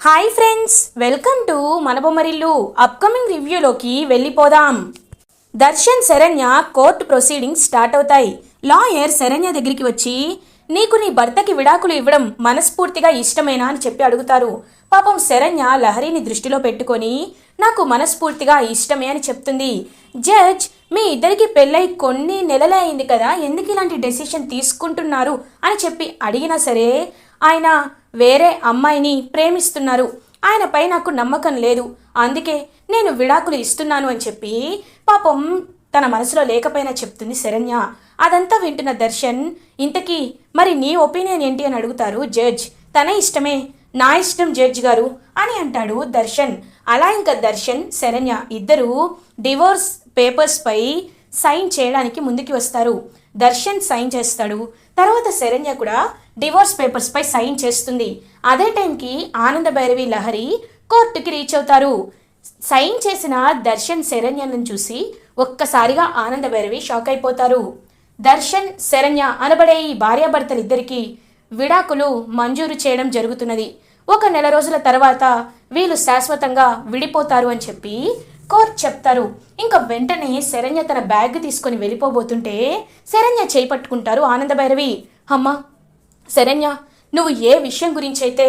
Hi friends welcome to మన Bommarillu upcoming రివ్యూలోకి వెళ్ళిపోదాం. Darshan Saranya court proceedings start అవుతాయి. లాయర్ శరణ్య దగ్గరికి వచ్చి నీకు నీ భర్తకి విడాకులు ఇవ్వడం మనస్ఫూర్తిగా ఇష్టమేనా? అని చెప్పి అడుగుతారు. పాపం శరణ్య లహరిని దృష్టిలో పెట్టుకొని నాకు మనస్ఫూర్తిగా ఇష్టమే అని చెప్తుంది. జడ్జ్ మీ ఇద్దరికి పెళ్ళై కొన్ని నెలలే అయింది కదా ఎందుకు ఇలాంటి డెసిషన్ తీసుకుంటున్నారు? అని చెప్పి అడిగినా సరే ఆయన వేరే అమ్మాయిని ప్రేమిస్తున్నారు. ఆయనపై నాకు నమ్మకం లేదు. అందుకే నేను విడాకులు ఇస్తున్నాను అని చెప్పి పాపం తన మనసులో లేకపోయినా చెప్తుంది శరణ్య. అదంతా వింటున్న దర్శన్ ఇంతకీ మరి నీ ఒపీనియన్ ఏంటి అని అడుగుతారు జడ్జ్. తన ఇష్టమే. నా ఇష్టం జడ్జ్ గారు అని అంటాడు దర్శన్. అలా ఇంకా దర్శన్ శరణ్య ఇద్దరు డివోర్స్ పేపర్స్పై సైన్ చేయడానికి ముందుకు వస్తారు. దర్శన్ సైన్ చేస్తాడు. తర్వాత శరణ్య కూడా డివోర్స్ పేపర్స్పై సైన్ చేస్తుంది. అదే టైంకి ఆనంద భైరవి లహరి కోర్టుకి రీచ్ అవుతారు. సైన్ చేసిన దర్శన్ శరణ్యను చూసి ఒక్కసారిగా ఆనంద భైరవి షాక్ అయిపోతారు. దర్శన్ శరణ్య అనబడే ఈ భార్యాభర్తలిద్దరికీ విడాకులు మంజూరు చేయడం జరుగుతున్నది. ఒక నెల రోజుల తర్వాత వీళ్ళు శాశ్వతంగా విడిపోతారు అని చెప్పి కోర్ట్ చెప్తారు. ఇంకా వెంటనే శరణ్య తన బ్యాగ్ తీసుకొని వెళ్ళిపోబోతుంటే శరణ్య చేపట్టుకుంటారు ఆనంద భైరవి అమ్మా శరణ్య నువ్వు ఏ విషయం గురించి అయితే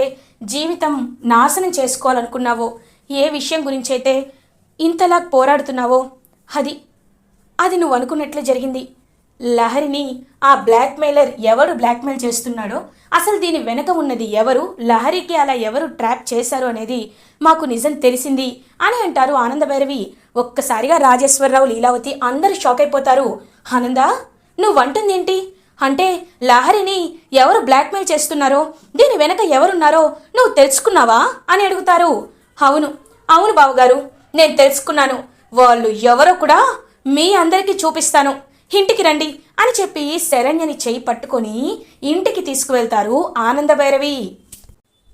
జీవితం నాశనం చేసుకోవాలనుకున్నావో ఏ విషయం గురించి అయితే ఇంతలా పోరాడుతున్నావో అది అది నువ్వు అనుకున్నట్లే జరిగింది. లహరిని ఆ బ్లాక్మెయిలర్ ఎవరు బ్లాక్మెయిల్ చేస్తున్నాడో అసలు దీని వెనక ఉన్నది ఎవరు లహరికి అలా ఎవరు ట్రాప్ చేశారు అనేది మాకు నిజం తెలిసింది అని అంటారు ఆనందభైరవి. ఒక్కసారిగా రాజేశ్వరరావు లీలావతి అందరూ షాక్ అయిపోతారు. ఆనంద నువ్వు అంటుందేంటి అంటే లహరిని ఎవరు బ్లాక్మెయిల్ చేస్తున్నారో దీని వెనక ఎవరున్నారో నువ్వు తెలుసుకున్నావా అని అడుగుతారు. అవును అవును బావగారు నేను తెలుసుకున్నాను. వాళ్ళు ఎవరో కూడా మీ అందరికీ చూపిస్తాను. ఇంటికి రండి అని చెప్పి శరణ్యని చేయి పట్టుకొని ఇంటికి తీసుకువెళ్తారు ఆనందభైరవి.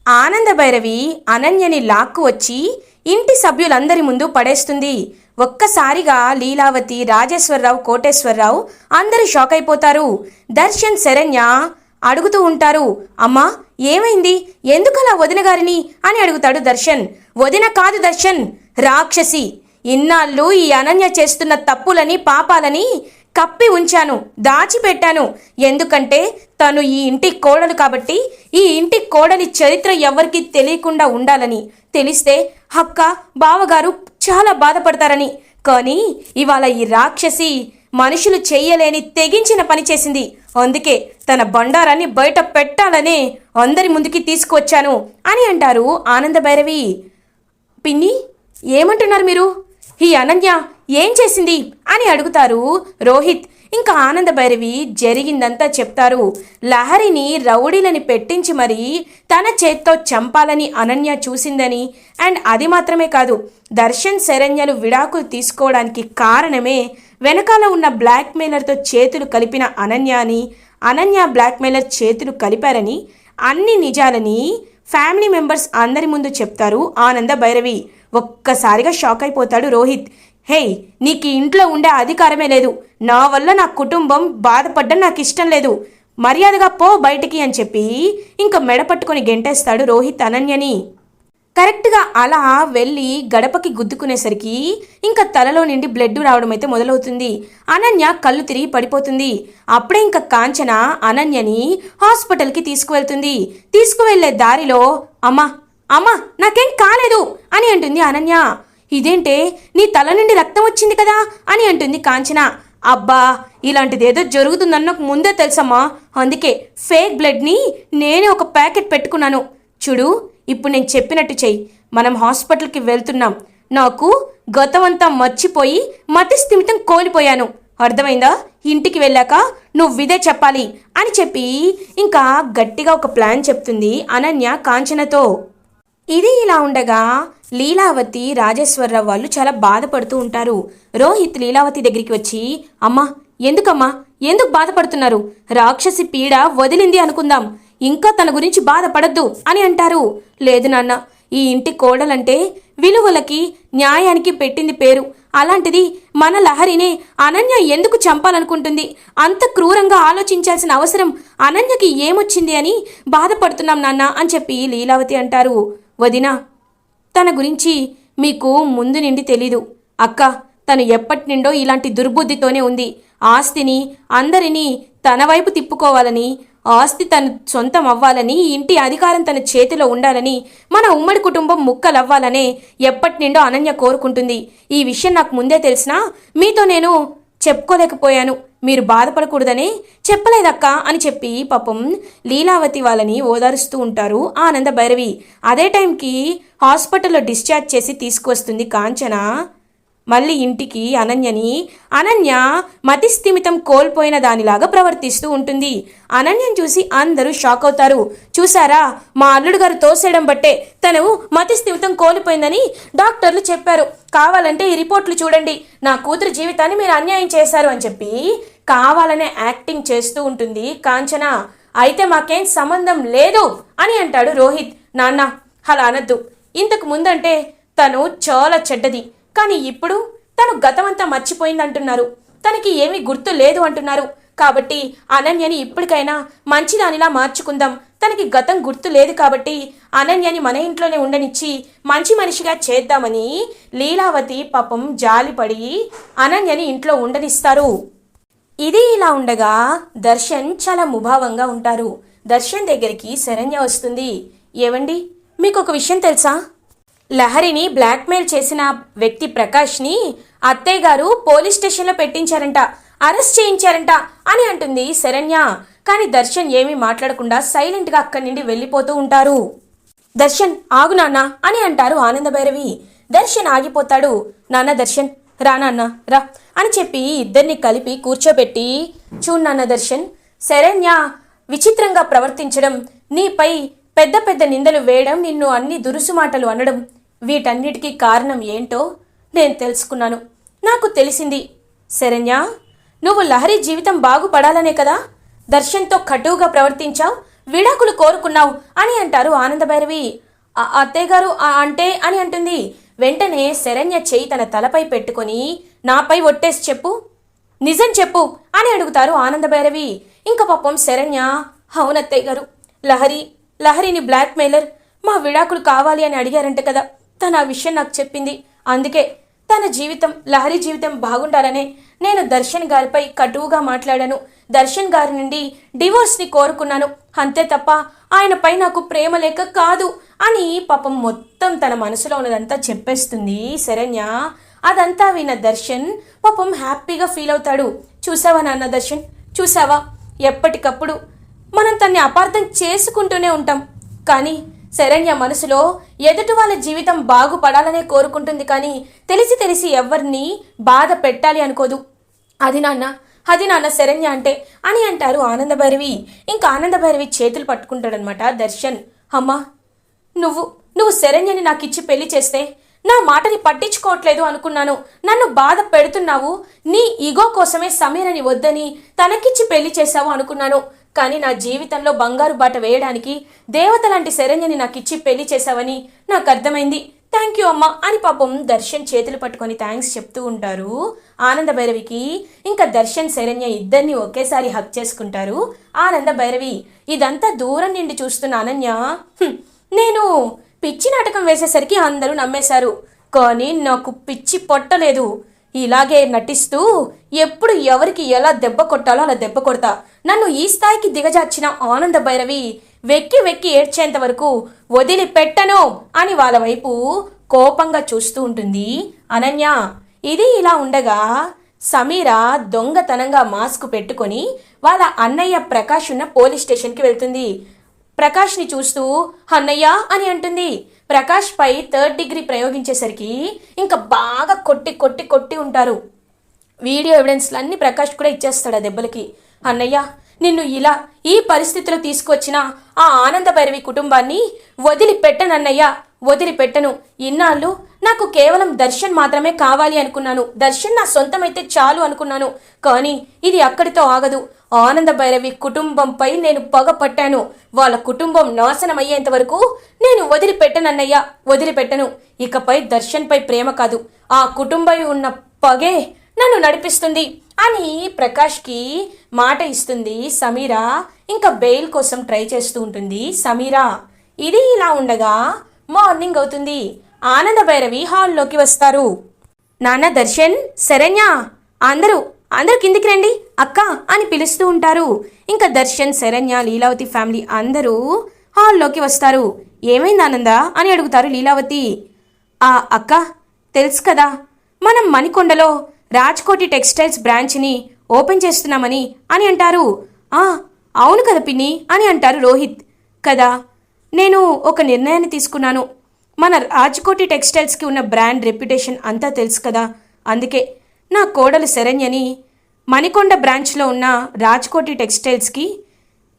ఆనందభైరవి అనన్యని లాక్కు వచ్చి ఇంటి సభ్యులందరి ముందు పడేస్తుంది. ఒక్కసారిగా లీలావతి రాజేశ్వరరావు కోటేశ్వరరావు అందరూ షాక్ అయిపోతారు. దర్శన్ శరణ్య అడుగుతూ ఉంటారు అమ్మా ఏమైంది? ఎందుకలా వదిన గారిని? అని అడుగుతాడు దర్శన్. వదిన కాదు దర్శన్ రాక్షసి. ఇన్నాళ్ళు ఈ అనన్య చేస్తున్న తప్పులని పాపాలని కప్పి ఉంచాను దాచిపెట్టాను. ఎందుకంటే తను ఈ ఇంటి కోడలు కాబట్టి ఈ ఇంటి కోడలి చరిత్ర ఎవరికీ తెలియకుండా ఉండాలని. తెలిస్తే అక్క బావగారు చాలా బాధపడతారని. కానీ ఇవాళ ఈ రాక్షసి మనుషులు చెయ్యలేని తెగించిన పని చేసింది. అందుకే తన బండారాన్ని బయట పెట్టాలనే అందరి ముందుకి తీసుకువచ్చాను అని అంటారు ఆనందభైరవి పిన్ని ఏమంటున్నారు మీరు? ఈ అనన్య ఏం చేసింది అని అడుగుతారు రోహిత్. ఇంకా ఆనంద భైరవి జరిగిందంతా చెప్తారు. లహరిని రౌడీలని పెట్టించి మరీ తన చేత్తో చంపాలని అనన్య చూసిందని. అండ్ అది మాత్రమే కాదు దర్శన్ శరణ్యలు విడాకులు తీసుకోవడానికి కారణమే వెనకాల ఉన్న బ్లాక్మెయిలర్తో చేతులు కలిపిన అనన్య అని. అనన్య బ్లాక్మెయిలర్ చేతులు కలిపారని అన్ని నిజాలని ఫ్యామిలీ మెంబర్స్ అందరి ముందు చెప్తారు ఆనంద భైరవి. ఒక్కసారిగా షాక్ అయిపోతాడు రోహిత్. హే నీకు ఇంట్లో ఉండే అధికారమే లేదు. నా వల్ల నా కుటుంబం బాధపడ్డం నాకు ఇష్టం లేదు. మర్యాదగా పో బయటికి అని చెప్పి ఇంకా మెడ పట్టుకొని గెంటేస్తాడు రోహిత్ అనన్యని. కరెక్ట్గా అలా వెళ్ళి గడపకి గుద్దుకునేసరికి ఇంకా తలలో నిండి బ్లడ్ రావడం అయితే మొదలవుతుంది. అనన్య కళ్ళు తిరిగి పడిపోతుంది. అప్పుడే ఇంకా కాంచన అనన్యని హాస్పిటల్కి తీసుకువెళ్తుంది. తీసుకువెళ్ళే దారిలో అమ్మా అమ్మా నాకేం కాలేదు అని అంటుంది అనన్య. ఇదేంటే నీ తల నుండి రక్తం వచ్చింది కదా అని అంటుంది కాంచన. అబ్బా ఇలాంటిదేదో జరుగుతుందని నాకు ముందే తెలుసమ్మా. అందుకే ఫేక్ బ్లడ్ని నేనే ఒక ప్యాకెట్ పెట్టుకున్నాను. చూడు ఇప్పుడు నేను చెప్పినట్టు చెయ్యి. మనం హాస్పిటల్కి వెళ్తున్నాం. నాకు గతమంతా మర్చిపోయి మతి స్థిమితం కోల్పోయాను. అర్థమైందా? ఇంటికి వెళ్ళాక నువ్వు ఇదే చెప్పాలి అని చెప్పి ఇంకా గట్టిగా ఒక ప్లాన్ చెప్తుంది అనన్య కాంచనతో. ఇది ఇలా ఉండగా లీలావతి రాజేశ్వరరావు వాళ్ళు చాలా బాధపడుతూ ఉంటారు. రోహిత్ లీలావతి దగ్గరికి వచ్చి అమ్మా ఎందుకమ్మా? ఎందుకు బాధపడుతున్నారు? రాక్షసి పీడ వదిలింది అనుకుందాం. ఇంకా తన గురించి బాధపడద్దు అని అంటారు. లేదు నాన్న ఈ ఇంటి కోడలంటే విలువలకి న్యాయానికి పెట్టింది పేరు. అలాంటిది మన లహరినే అనన్య ఎందుకు చంపాలనుకుంటుంది? అంత క్రూరంగా ఆలోచించాల్సిన అవసరం అనన్యకి ఏమొచ్చింది అని బాధపడుతున్నాం నాన్న అని చెప్పి లీలావతి అంటారు. వదినా తన గురించి మీకు ముందు నిండి తెలీదు. అక్క తను ఎప్పటినుండో ఇలాంటి దుర్బుద్ధితోనే ఉంది. ఆస్తిని అందరినీ తన వైపు తిప్పుకోవాలని ఆస్తి తన సొంతం అవ్వాలని ఇంటి అధికారం తన చేతిలో ఉండాలని మన ఉమ్మడి కుటుంబం ముక్కలవ్వాలనే ఎప్పటినుండో అనన్య కోరుకుంటుంది. ఈ విషయం నాకు ముందే తెలిసినా మీతో నేను చెప్పుకోలేకపోయాను. మీరు బాధపడకూడదని చెప్పలేదక్కా అని చెప్పి పాపం లీలావతి వాళ్ళని ఓదారుస్తూ ఉంటారు ఆనంద భైరవి. అదే టైంకి హాస్పిటల్లో డిశ్చార్జ్ చేసి తీసుకువస్తుంది కాంచన. మళ్ళీ ఇంటికి అనన్యని అనన్య మతిస్థిమితం కోల్పోయిన దానిలాగా ప్రవర్తిస్తూ ఉంటుంది. అనన్యని చూసి అందరూ షాక్ అవుతారు. చూసారా మా అల్లుడు గారు తోసేయడం బట్టే తను మతిస్థిమితం కోల్పోయిందని డాక్టర్లు చెప్పారు. కావాలంటే ఈ రిపోర్ట్లు చూడండి. నా కూతురు జీవితాన్ని మీరు అన్యాయం చేశారు అని చెప్పి కావాలనే యాక్టింగ్ చేస్తూ ఉంటుంది కాంచన. అయితే మాకేం సంబంధం లేదు అని అంటాడు రోహిత్. నాన్న అలా అనద్దు. ఇంతకు ముందంటే తను చాలా చెడ్డది. కానీ ఇప్పుడు తను గతమంతా మర్చిపోయిందంటున్నారు. తనకి ఏమీ గుర్తు లేదు అంటున్నారు. కాబట్టి అనన్యని ఇప్పటికైనా మంచిదానిలా మార్చుకుందాం. తనకి గతం గుర్తు లేదు కాబట్టి అనన్యని మన ఇంట్లోనే ఉండనిచ్చి మంచి మనిషిగా చేద్దామని లీలావతి పాపం జాలిపడి అనన్యని ఇంట్లో ఉండనిస్తారు. ఇది ఇలా ఉండగా దర్శన్ చాలా ముభావంగా ఉంటారు. దర్శన్ దగ్గరికి శరణ్య వస్తుంది. ఏవండి? మీకు ఒక విషయం తెలుసా? లహరిని బ్లాక్మెయిల్ చేసిన వ్యక్తి ప్రకాష్ని అత్తయ్య గారు పోలీస్ స్టేషన్లో పెట్టించారంట. అరెస్ట్ చేయించారంట అని అంటుంది శరణ్య. కానీ దర్శన్ ఏమీ మాట్లాడకుండా సైలెంట్గా అక్కడి నుండి వెళ్ళిపోతూ ఉంటారు. దర్శన్ ఆగు నాన్న అని అంటారు ఆనందభైరవి దర్శన్ ఆగిపోతాడు. నాన్న దర్శన్ రా నాన్న రా అని చెప్పి ఇద్దరిని కలిపి కూర్చోబెట్టి చూడు నాన్న దర్శన్ శరణ్య విచిత్రంగా ప్రవర్తించడం నీపై పెద్ద పెద్ద నిందలు వేయడం నిన్ను అన్ని దురుసు మాటలు అనడం వీటన్నిటికీ కారణం ఏంటో నేను తెలుసుకున్నాను. నాకు తెలిసింది శరణ్య నువ్వు లహరి జీవితం బాగుపడాలనే కదా? దర్శన్తో కటువుగా ప్రవర్తించావు విడాకులు కోరుకున్నావు అని అంటారు ఆనందభైరవి. అత్తయ్యగారు అత్తయ్య గారు అంటే అని అంటుంది. వెంటనే శరణ్య చేయి తన తలపై పెట్టుకొని నాపై ఒట్టేసి చెప్పు. నిజం చెప్పు అని అడుగుతారు ఆనందభైరవి. ఇంక పాపం శరణ్య అవునత్తయ్య గారు లహరి లహరిని బ్లాక్మెయిలర్ మా విడాకులు కావాలి అని అడిగారంట కదా. తను ఆ విషయం నాకు చెప్పింది. అందుకే తన జీవితం లహరి జీవితం బాగుండాలనే నేను దర్శన్ గారిపై కటువుగా మాట్లాడాను. దర్శన్ గారి నుండి డివోర్స్ని కోరుకున్నాను. అంతే తప్ప ఆయనపై నాకు ప్రేమ లేక కాదు అని పాపం మొత్తం తన మనసులో ఉన్నదంతా చెప్పేస్తుంది శరణ్య. అదంతా విన్న దర్శన్ పాపం హ్యాపీగా ఫీల్ అవుతాడు. చూసావా నాన్న దర్శన్? చూసావా? ఎప్పటికప్పుడు మనం తన్ని అపార్థం చేసుకుంటూనే ఉంటాం. కానీ శరణ్య మనసులో ఎదుటి వాళ్ళ జీవితం బాగుపడాలనే కోరుకుంటుంది కానీ తెలిసి తెలిసి ఎవరిని బాధ పెట్టాలి అనుకోదు. అది నాన్న అది నాన్న శరణ్య అంటే అని అంటారు ఆనందభైరవి. ఇంకా ఆనందభైరవి చేతులు పట్టుకుంటాడనమాట దర్శన్. అమ్మా నువ్వు నువ్వు శరణ్యని నాకు ఇచ్చి పెళ్ళి చేస్తే నా మాటని పట్టించుకోవట్లేదు అనుకున్నాను. నన్ను బాధ పెడుతున్నావు. నీ ఈగో కోసమే సమీరని వద్దని తనకిచ్చి పెళ్ళి చేశావు అనుకున్నాను. కానీ నా జీవితంలో బంగారు బాట వేయడానికి దేవత లాంటి శరణ్యని నాకు ఇచ్చి పెళ్ళి చేశావని నాకు అర్థమైంది థ్యాంక్ యూ అమ్మా అని పాపం దర్శన్ చేతులు పట్టుకొని థ్యాంక్స్ చెప్తూ ఉంటారు. ఆనంద భైరవికి ఇంకా దర్శన్ శరణ్య ఇద్దరిని ఒకేసారి హక్ చేసుకుంటారు. ఆనంద భైరవి ఇదంతా దూరం నుండి చూస్తున్న అనన్య నేను పిచ్చి నాటకం వేసేసరికి అందరూ నమ్మేశారు. కానీ నాకు పిచ్చి పొట్టలేదు ఇలాగే నటిస్తూ ఎప్పుడు ఎవరికి ఎలా దెబ్బ కొట్టాలో అలా దెబ్బ కొడతా. నన్ను ఈ స్థాయికి దిగజార్చిన ఆనంద భైరవి వెక్కి వెక్కి ఏడ్చేంత వరకు వదిలిపెట్టను అని వాళ్ళ వైపు కోపంగా చూస్తూ ఉంటుంది అనన్య. ఇది ఇలా ఉండగా సమీర దొంగతనంగా మాస్క్ పెట్టుకొని వాళ్ళ అన్నయ్య ప్రకాష్ ఉన్న పోలీస్ స్టేషన్కి వెళ్తుంది. ప్రకాష్ని చూస్తూ అన్నయ్య అని అంటుంది. ప్రకాష్ పై థర్డ్ డిగ్రీ ప్రయోగించేసరికి ఇంకా బాగా కొట్టి కొట్టి కొట్టి ఉంటారు. వీడియో ఎవిడెన్స్లు అన్ని ప్రకాష్ కూడా ఇచ్చేస్తాడు ఆ దెబ్బలకి. అన్నయ్య నిన్ను ఇలా ఈ పరిస్థితిలో తీసుకొచ్చిన ఆ ఆనంద భైరవి కుటుంబాన్ని వదిలిపెట్టనన్నయ్య వదిలిపెట్టను. ఇన్నాళ్ళు నాకు కేవలం దర్శన్ మాత్రమే కావాలి అనుకున్నాను. దర్శన్ నా సొంతమైతే చాలు అనుకున్నాను. కానీ ఇది అక్కడితో ఆగదు. ఆనంద భైరవి కుటుంబంపై నేను పగ పట్టాను. వాళ్ళ కుటుంబం నాశనం అయ్యేంత వరకు నేను వదిలిపెట్టనన్నయ్యా వదిలిపెట్టను. ఇకపై దర్శన్పై ప్రేమ కాదు. ఆ కుటుంబం ఉన్న పగే నన్ను నడిపిస్తుంది అని ప్రకాష్కి మాట ఇస్తుంది సమీరా. ఇంకా బెయిల్ కోసం ట్రై చేస్తూ ఉంటుంది సమీరా. ఇది ఇలా ఉండగా మార్నింగ్ అవుతుంది. ఆనంద భైరవి హాల్లోకి వస్తారు. నాన్న దర్శన్ శరణ్య అందరూ అందరూ కిందికి రండి. అక్క అని పిలుస్తూ ఉంటారు. ఇంకా దర్శన్ శరణ్య లీలావతి ఫ్యామిలీ అందరూ హాల్లోకి వస్తారు. ఏమైంది ఆనంద అని అడుగుతారు లీలావతి. ఆ అక్క తెలుసు కదా. మనం మణికొండలో రాజ్కోటి టెక్స్టైల్స్ బ్రాంచ్ని ఓపెన్ చేస్తున్నామని అని అంటారు. ఆ అవును కదా పిన్ని అని అంటారు రోహిత్. కదా నేను ఒక నిర్ణయాన్ని తీసుకున్నాను. మన రాజ్కోటి టెక్స్టైల్స్కి ఉన్న బ్రాండ్ రెప్యుటేషన్ అంతా తెలుసు కదా. అందుకే నా కోడలు శరణ్యని మణికొండ బ్రాంచ్లో ఉన్న రాజ్కోటి టెక్స్టైల్స్కి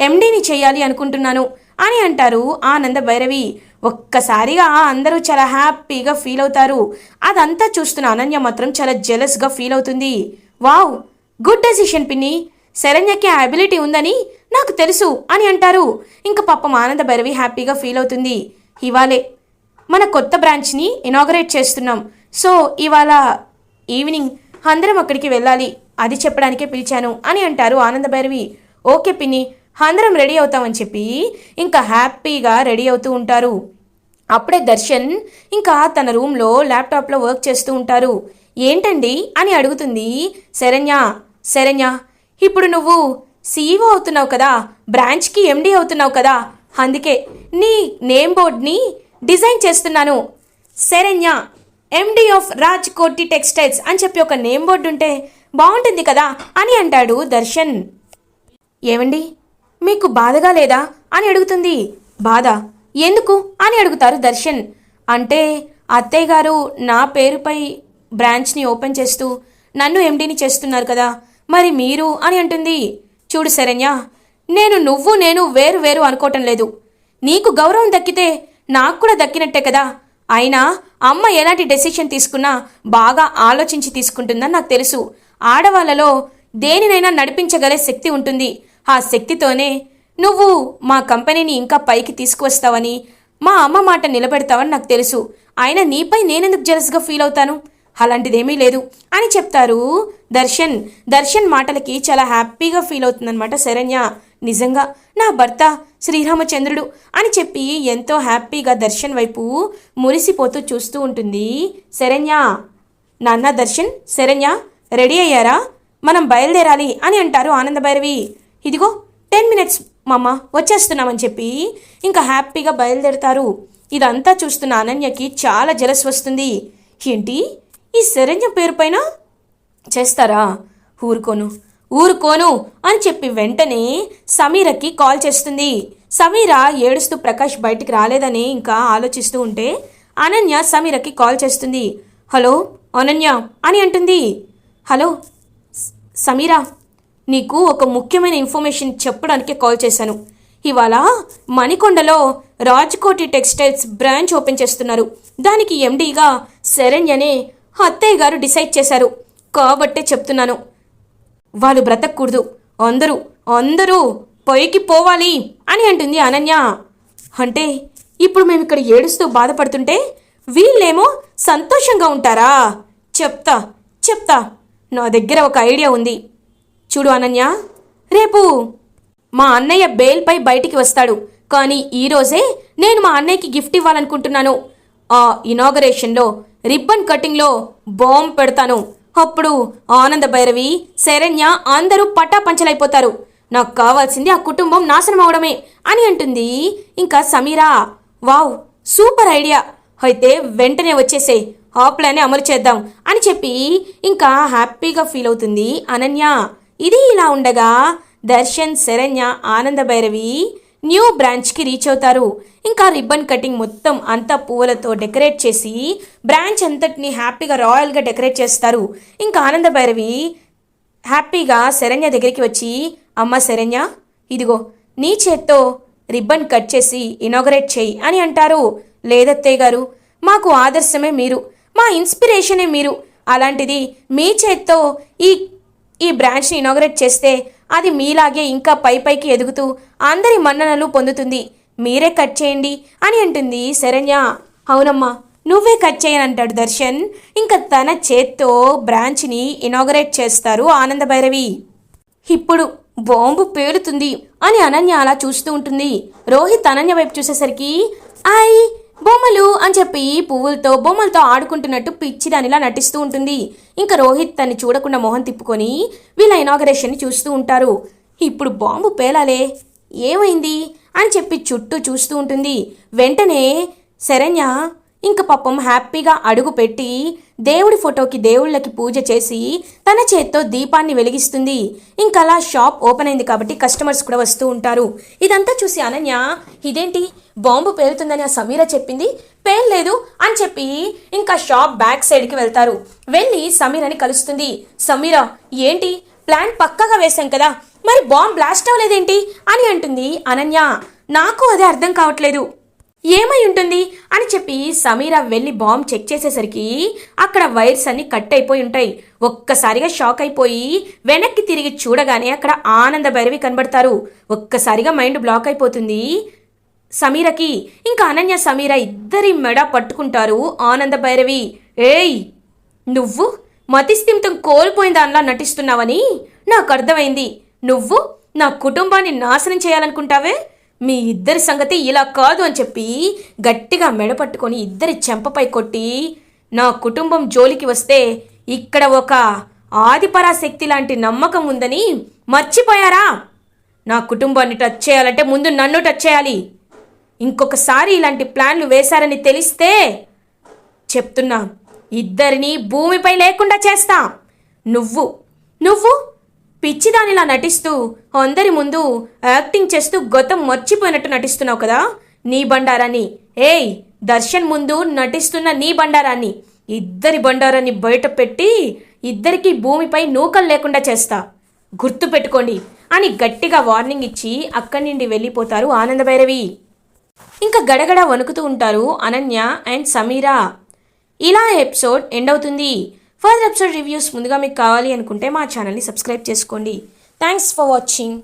ఎండీని చేయాలి అనుకుంటున్నాను అని అంటారు ఆనంద భైరవి. ఒక్కసారిగా అందరూ చాలా హ్యాపీగా ఫీల్ అవుతారు. అదంతా చూస్తున్న అనన్య మాత్రం చాలా జెలస్గా ఫీల్ అవుతుంది. వావ్! గుడ్ డెసిషన్ పిన్ని. శరణ్యకి ఆ అబిలిటీ ఉందని నాకు తెలుసు అని అంటారు. ఇంకా పాపం ఆనంద భైరవి హ్యాపీగా ఫీల్ అవుతుంది. ఇవాళే మన కొత్త బ్రాంచ్ని ఇనాగరేట్ చేస్తున్నాం. సో ఇవాళ ఈవినింగ్ అందరం అక్కడికి వెళ్ళాలి. అది చెప్పడానికే పిలిచాను అని అంటారు ఆనందభైరవి. ఓకే పిన్ని అందరం రెడీ అవుతామని చెప్పి ఇంకా హ్యాపీగా రెడీ అవుతూ ఉంటారు. అప్పుడే దర్శన్ ఇంకా తన రూమ్లో ల్యాప్టాప్లో వర్క్ చేస్తూ ఉంటారు. ఏంటండి? అని అడుగుతుంది శరణ్య. శరణ్య ఇప్పుడు నువ్వు సీఈఓ అవుతున్నావు కదా బ్రాంచ్కి ఎండీ అవుతున్నావు కదా అందుకే నీ నేమ్ బోర్డ్ని డిజైన్ చేస్తున్నాను. Saranya MD of Raj Koti textiles అని చెప్పి ఒక నేమ్ బోర్డు ఉంటే బాగుంటుంది కదా అని అంటాడు దర్శన్. ఏమండి మీకు బాధగా లేదా అని అడుగుతుంది. బాధ? ఎందుకు అని అడుగుతారు దర్శన్. అంటే అత్తయ్య గారు నా పేరుపై బ్రాంచ్ని ఓపెన్ చేస్తూ నన్ను ఎండీని చేస్తున్నారు కదా మరి మీరు అని అంటుంది. చూడు శరణ్య నేను నువ్వు నేను వేరు వేరు అనుకోవటం లేదు. నీకు గౌరవం దక్కితే నాకు కూడా దక్కినట్టే కదా అయినా అమ్మ ఎలాంటి డెసిషన్ తీసుకున్నా బాగా ఆలోచించి తీసుకుంటుందని నాకు తెలుసు. ఆడవాళ్ళలో దేనినైనా నడిపించగలే శక్తి ఉంటుంది. ఆ శక్తితోనే నువ్వు మా కంపెనీని ఇంకా పైకి తీసుకువస్తావని మా అమ్మ మాట నిలబెడతావని నాకు తెలుసు. అయినా నీపై నేనెందుకు జలస్గా ఫీల్ అవుతాను? అలాంటిదేమీ లేదు అని చెప్తారు దర్శన్. దర్శన్ మాటలకి చాలా హ్యాపీగా ఫీల్ అవుతుందన్నమాట శరణ్య. నిజంగా నా భర్త శ్రీరామచంద్రుడు అని చెప్పి ఎంతో హ్యాపీగా దర్శన్ వైపు మురిసిపోతూ చూస్తూ ఉంటుంది. శరణ్య! నాన్న దర్శన్ శరణ్య! రెడీ అయ్యారా? మనం బయలుదేరాలి అని అంటారు ఆనందభైరవి. ఇదిగో టెన్ మినిట్స్ మామ వచ్చేస్తున్నామని చెప్పి ఇంకా హ్యాపీగా బయలుదేరుతారు. ఇదంతా చూస్తున్న అనన్యకి చాలా జలస్ వస్తుంది. ఏంటి? ఈ శరణ్య పేరు పైన చేస్తారా? ఊరుకోను. ఊరుకోను అని చెప్పి వెంటనే సమీరకి కాల్ చేస్తుంది. సమీర ఏడుస్తూ ప్రకాష్ బయటికి రాలేదని ఇంకా ఆలోచిస్తూ ఉంటే అనన్య సమీరకి కాల్ చేస్తుంది. హలో అనన్య అని అంటుంది. హలో సమీరా నీకు ఒక ముఖ్యమైన ఇన్ఫర్మేషన్ చెప్పడానికి కాల్ చేశాను. ఇవాళ మణికొండలో రాజ్కోటి టెక్స్టైల్స్ బ్రాంచ్ ఓపెన్ చేస్తున్నారు. దానికి ఎండీగా శరణ్యనే అత్తయ్య గారు డిసైడ్ చేశారు. కాబట్టే చెప్తున్నాను. వాళ్ళు బ్రతకూడదు. అందరూ అందరూ పొయ్యికి పోవాలి అని అంటుంది అనన్య. అంటే ఇప్పుడు మేము ఇక్కడ ఏడుస్తూ బాధపడుతుంటే వీళ్ళేమో సంతోషంగా ఉంటారా? చెప్తా చెప్తా. నా దగ్గర ఒక ఐడియా ఉంది. చూడు అనన్య రేపు మా అన్నయ్య బెయిల్పై బయటికి వస్తాడు. కానీ ఈరోజే నేను మా అన్నయ్యకి గిఫ్ట్ ఇవ్వాలనుకుంటున్నాను. ఆ ఇనాగరేషన్లో రిబ్బన్ కటింగ్లో బాంబ్ పెడతాను. అప్పుడు ఆనంద భైరవి శరణ్య అందరూ పట్టాపంచలైపోతారు నాకు కావాల్సింది ఆ కుటుంబం నాశనం అవడమే అని అంటుంది. ఇంకా సమీరా వావ్ సూపర్ ఐడియా. అయితే వెంటనే వచ్చేసే ఆ ప్లానే అమలు చేద్దాం అని చెప్పి ఇంకా హ్యాపీగా ఫీల్ అవుతుంది అనన్య. ఇది ఇలా ఉండగా దర్శన్ శరణ్య ఆనంద భైరవి న్యూ బ్రాంచ్కి రీచ్ అవుతారు. ఇంకా రిబ్బన్ కటింగ్ మొత్తం అంతా పువ్వులతో డెకరేట్ చేసి బ్రాంచ్ అంతటిని హ్యాపీగా రాయల్గా డెకరేట్ చేస్తారు. ఇంకా ఆనంద భైరవి హ్యాపీగా శరణ్య దగ్గరికి వచ్చి అమ్మ శరణ్య ఇదిగో నీ చేత్తో రిబ్బన్ కట్ చేసి ఇనాగరేట్ చేయి అని అంటారు. లేదత్తయ్య గారు మాకు ఆదర్శమే మీరు మా ఇన్స్పిరేషనే మీరు. అలాంటిది మీ చేత్తో ఈ ఈ బ్రాంచ్ని ఇనాగరేట్ చేస్తే అది మీలాగే ఇంకా పై పైకి ఎదుగుతూ అందరి మన్ననలు పొందుతుంది. మీరే కట్ చేయండి అని అంటుంది శరణ్య. అవునమ్మా నువ్వే కట్ చేయనంటాడు దర్శన్. ఇంకా తన చేత్తో బ్రాంచ్ని ఇనాగరేట్ చేస్తారు ఆనంద భైరవి. ఇప్పుడు బాంబు పేలుతుంది అని అనన్య అలా చూస్తూ ఉంటుంది. రోహిత్ అనన్య వైపు చూసేసరికి ఐ బొమ్మలు అని చెప్పి పువ్వులతో బొమ్మలతో ఆడుకుంటున్నట్టు పిచ్చి దానిలా నటిస్తూ ఉంటుంది. ఇంకా రోహిత్ తన్ని చూడకుండా మొహం తిప్పుకొని వీళ్ళ ఇనాగరేషన్ని చూస్తూ ఉంటారు. ఇప్పుడు బాంబు పేలాలే. ఏమైంది? అని చెప్పి చుట్టూ చూస్తూ ఉంటుంది. వెంటనే శరణ్య ఇంక పాపం హ్యాపీగా అడుగు పెట్టి దేవుడి ఫోటోకి దేవుళ్ళకి పూజ చేసి తన చేత్తో దీపాన్ని వెలిగిస్తుంది. ఇంకలా షాప్ ఓపెన్ అయింది కాబట్టి కస్టమర్స్ కూడా వస్తూ ఉంటారు. ఇదంతా చూసి అనన్య ఇదేంటి? బాంబు పేలుతుందని ఆ సమీర చెప్పింది. పేర్లేదు అని చెప్పి ఇంకా షాప్ బ్యాక్ సైడ్కి వెళ్తారు. వెళ్ళి సమీరని కలుస్తుంది. సమీర ఏంటి? ప్లాన్ పక్కగా వేశాం కదా. మరి బాంబ్ బ్లాస్ట్ అవ్వలేదేంటి? అని అంటుంది అనన్య. నాకు అది అర్థం కావట్లేదు. ఏమై ఉంటుంది? అని చెప్పి సమీర వెళ్ళి బాంబ్ చెక్ చేసేసరికి అక్కడ వైర్స్ అన్ని కట్ అయిపోయి ఉంటాయి. ఒక్కసారిగా షాక్ అయిపోయి వెనక్కి తిరిగి చూడగానే అక్కడ ఆనంద భైరవి కనబడతారు. ఒక్కసారిగా మైండ్ బ్లాక్ అయిపోతుంది. సమీరకి ఇంకా అనన్య సమీర ఇద్దరి మెడ పట్టుకుంటారు ఆనంద భైరవి. ఏయ్ నువ్వు మతిస్థిమితం కోల్పోయిన దానిలా నటిస్తున్నావని నాకు అర్థమైంది. నువ్వు నా కుటుంబాన్ని నాశనం చేయాలనుకుంటావే? మీ ఇద్దరి సంగతి ఇలా కాదు అని చెప్పి గట్టిగా మెడ పట్టుకొని ఇద్దరి చెంపపై కొట్టి నా కుటుంబం జోలికి వస్తే ఇక్కడ ఒక ఆదిపరాశక్తి లాంటి నమ్మకం ఉందని మర్చిపోయారా? నా కుటుంబాన్ని టచ్ చేయాలంటే ముందు నన్ను టచ్ చేయాలి. ఇంకొకసారి ఇలాంటి ప్లాన్లు వేశారని తెలిస్తే చెప్తున్నా ఇద్దరిని భూమిపై లేకుండా చేస్తా. నువ్వు నువ్వు పిచ్చిదానిలా నటిస్తూ అందరి ముందు యాక్టింగ్ చేస్తూ గతం మర్చిపోయినట్టు నటిస్తున్నావు కదా? నీ బండారాన్ని. ఏయ్ దర్శన్ ముందు నటిస్తున్న నీ బండారాన్ని. ఇద్దరి బండారాన్ని బయట పెట్టి ఇద్దరికీ భూమిపై నూకలు లేకుండా చేస్తా. గుర్తు పెట్టుకోండి అని గట్టిగా వార్నింగ్ ఇచ్చి అక్కడి నుండి వెళ్ళిపోతారు ఆనందభైరవి. ఇంకా గడగడ వణుకుతూ ఉంటారు అనన్య అండ్ సమీరా. ఇలా ఎపిసోడ్ ఎండ్ అవుతుంది. ఫర్దర్ ఎపిసోడ్ రివ్యూస్ ముందుగా మీకు కావాలి అనుకుంటే మా ఛానల్ని సబ్స్క్రైబ్ చేసుకోండి. Thanks for watching.